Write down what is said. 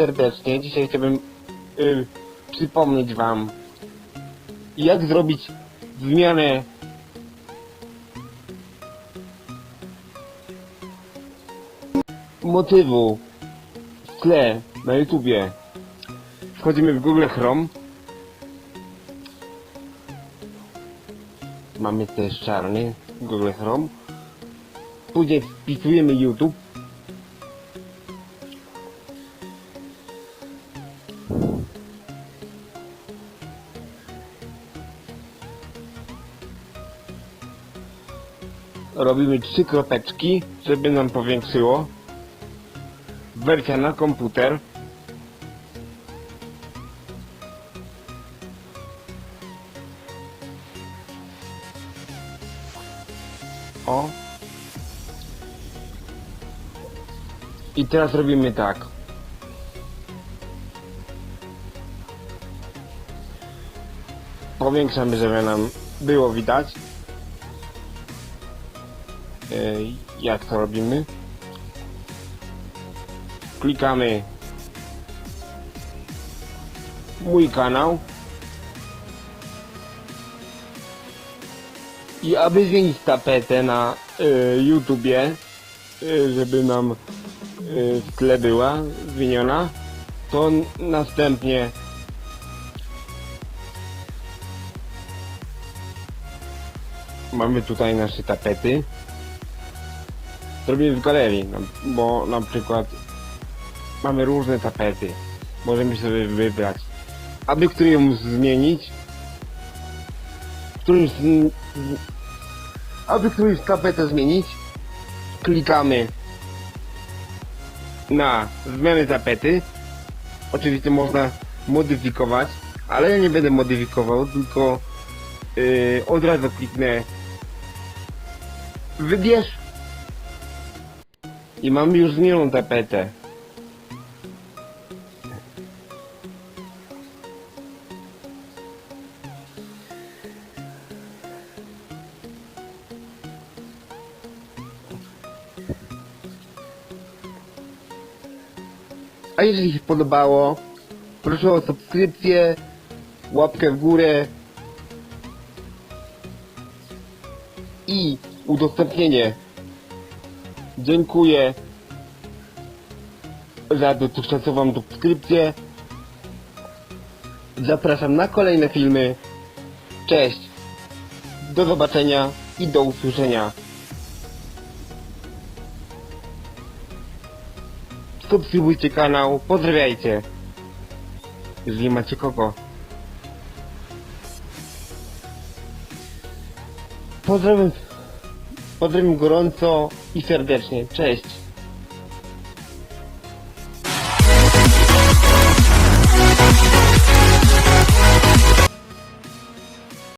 serdecznie. Dzisiaj chciałbym y, przypomnieć Wam, jak zrobić zmianę motywu w tle na YouTubie. Wchodzimy w Google Chrome. Mamy też czarny Google Chrome. Później wpisujemy YouTube. Robimy trzy kropeczki, żeby nam powiększyło. Wersja na komputer. O. I teraz robimy tak. Powiększamy, żeby nam było widać. Ej, Jak to robimy? Klikamy mój kanał. I aby zmienić tapetę na y, YouTubie, y, żeby nam y, w tle była zmieniona, to następnie mamy tutaj nasze tapety. Zrobimy w galerii, no, bo na przykład mamy różne tapety. Możemy sobie wybrać. Aby którąś zmienić, którymś aby którąś tapetę zmienić, klikamy na zmianę tapety. Oczywiście można modyfikować, ale ja nie będę modyfikował, tylko yy, od razu kliknę wybierz i mamy już zmienioną tapetę. A jeżeli się podobało, proszę o subskrypcję, łapkę w górę i udostępnienie. Dziękuję za dotychczasową subskrypcję. Zapraszam na kolejne filmy. Cześć. Do zobaczenia i do usłyszenia. Subskrybujcie kanał, pozdrawiajcie. Jeżeli macie kogo. Pozdrawiam, pozdrawiam gorąco i serdecznie. Cześć.